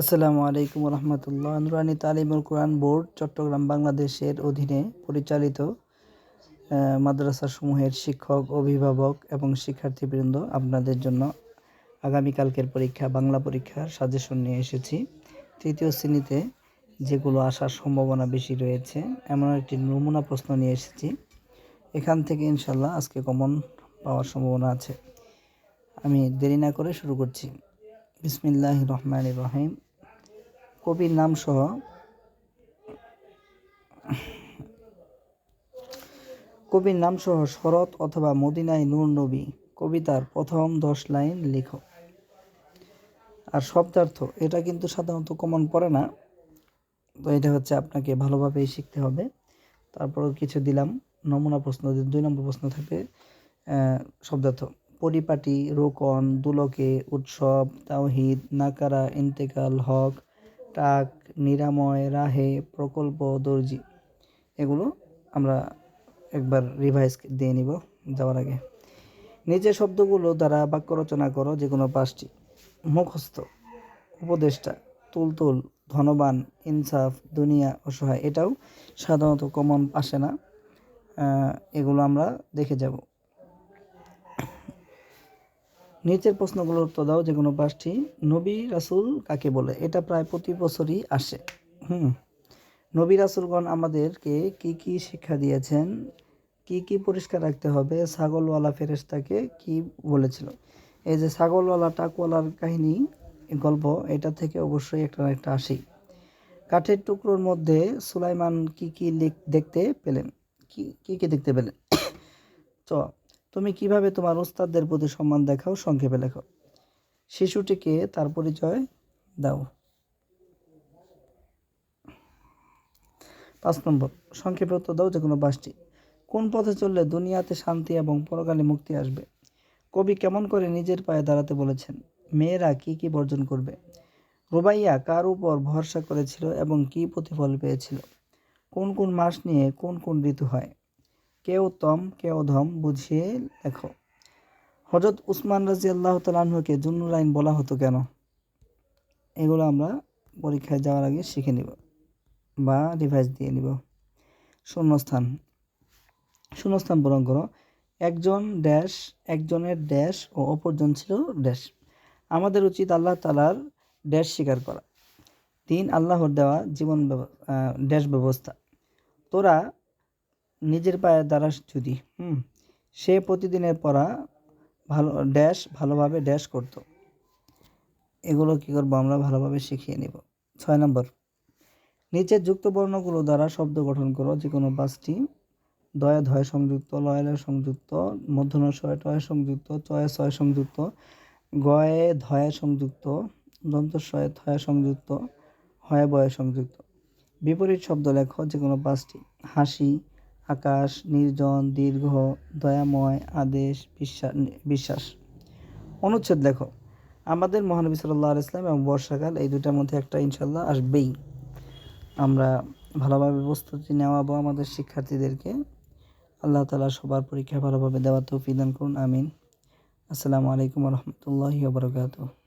আসসালামু আলাইকুম রহমতুল্লাহ নুরানি তালিমুল কোরআন বোর্ড, চট্টগ্রাম, বাংলাদেশের অধীনে পরিচালিত মাদ্রাসাসমূহের শিক্ষক, অভিভাবক এবং শিক্ষার্থীবৃন্দ আপনাদের জন্য আগামীকালকের পরীক্ষা, বাংলা পরীক্ষার সাজেশন নিয়ে এসেছি। তৃতীয় শ্রেণীতে যেগুলো আসার সম্ভাবনা বেশি রয়েছে, এমন একটি নমুনা প্রশ্ন নিয়ে এসেছি। এখান থেকে ইনশাল্লাহ আজকে কমন পাওয়ার সম্ভাবনা আছে। আমি দেরি না করে শুরু করছি। বিসমিল্লাহ রহমান রহিম। কবির নাম সহ কবির নাম সহ শরৎ অথবা মদিনায় নূর নবী, কবিতার প্রথম দশ লাইন লেখো আর শব্দার্থ, এটা কিন্তু সাধারণত কমন পড়ে না, তো এটা হচ্ছে আপনাকে ভালোভাবেই শিখতে হবে। তারপরও কিছু দিলাম, নমুনা প্রশ্ন দুই নম্বর প্রশ্ন থাকবে শব্দার্থ, পরিপাটি, রোকন, দুলকে, উৎসব, তাওহিদ, নাকারা, ইন্তেকাল, হক টাক নিরাময়, রাহে, প্রকল্প, দর্জি এগুলো আমরা একবার রিভাইজ দিয়ে নিব যাওয়ার আগে। নিচের শব্দগুলো দ্বারা বাক্য রচনা করো যে কোনো পাঁচটি। মুখস্থ, উপদেষ্টা, তুলতুল, ধনবান, ইনসাফ, দুনিয়া, অসহায় এটাও সাধারণত কমন আসে না। এগুলো আমরা দেখে যাব। নিচের প্রশ্নগুলোর উত্তর দাও, যে কোনো পাঁচটি। নবী রাসুল কাকে বলে? এটা প্রায় প্রতি বছরই আসে। হুম। নবী রাসুলগণ আমাদেরকে কি কি শিক্ষা দিয়েছেন? কি কি পরিষ্কার রাখতে হবে? ছাগলওয়ালা ফেরেশতাকে কি বলেছিল? এই যে ছাগলওয়ালা, টাকওয়ালার কাহিনী গল্প, এটা থেকে অবশ্যই একটা একটা আসেই। কাঠের টুকরোর মধ্যে সুলাইমান কি কি দেখতে পেলেন? কি কি কি দেখতে পেলেন? চ। তুমি কীভাবে তোমার ওস্তাদদের প্রতি সম্মান দেখাও, সংক্ষেপে লেখো। শিশুটিকে তার পরিচয় দাও। পাঁচ নম্বর, সংক্ষেপে উত্তর দাও যে কোনো পাঁচটি কোন পথে চললে দুনিয়াতে শান্তি এবং পরকালে মুক্তি আসবে? কবি কেমন করে নিজের পায়ে দাঁড়াতে বলেছেন, মেয়েরা কি কি বর্জন করবে? রুবাইয়া কার উপর ভরসা করেছিল এবং কি প্রতিফল পেয়েছিল? কোন কোন মাস নিয়ে কোন কোন ঋতু হয়? কে উত্তম কে অধম বুঝিয়ে লেখো। হজরত উসমান রাজি আল্লাহ তালাহুকে জুন্নুরাইন বলা হতো কেন? এগুলো আমরা পরীক্ষায় যাওয়ার আগে শিখে নিব বা রিভাইজ দিয়ে নিব। শূন্যস্থান। শূন্যস্থান পূরণ করো। একজন ড্যাশ একজনের ড্যাশ ও অপরজন ছিল ড্যাশ আমাদের উচিত আল্লাহ তালার ড্যাশ স্বীকার করা। তিন আল্লাহর দেওয়া জীবন ড্যাশ ব্যবস্থা। তোরা নিজের পায়ে দাঁড়াস যদি, হুম, সে প্রতিদিনের পড়া ভালো ড্যাশ ভালোভাবে ড্যাশ করতো। এগুলো কী করব আমরা? ভালোভাবে শিখিয়ে নিব। ছয় নম্বর, নিচের যুক্ত বর্ণগুলো দ্বারা শব্দ গঠন করো। যে কোনো পাঁচটি, দয়া, ধয় সংযুক্ত লয়ালয় সংযুক্ত মধ্যন ছয় টয় সংযুক্ত, চয়ে ছয় সংযুক্ত, গয়ে ধয়ে সংযুক্ত দন্তস্বয়ে থয়ে সংযুক্ত, হয় বয়ে সংযুক্ত। বিপরীত শব্দ লেখো যে কোনো পাঁচটি, হাসি আকাশ, নির্জন, দীর্ঘ, দয়াময়, আদেশ, বিশ্বাস বিশ্বাস। অনুচ্ছেদ লেখো। আমাদের মহানবী সাল্লাহ ইসলাম এবং বর্ষাকাল এই দুটার মধ্যে একটা ইনশাল্লাহ আসবেই। আমরা ভালোভাবে প্রস্তুতি নেওয়াবো আমাদের শিক্ষার্থীদেরকে। আল্লাহ তালা সবার পরীক্ষা ভালোভাবে দেওয়া তৌফিক দান করুন, আমিন। আসসালামু আলাইকুম রহমতুল্লাহি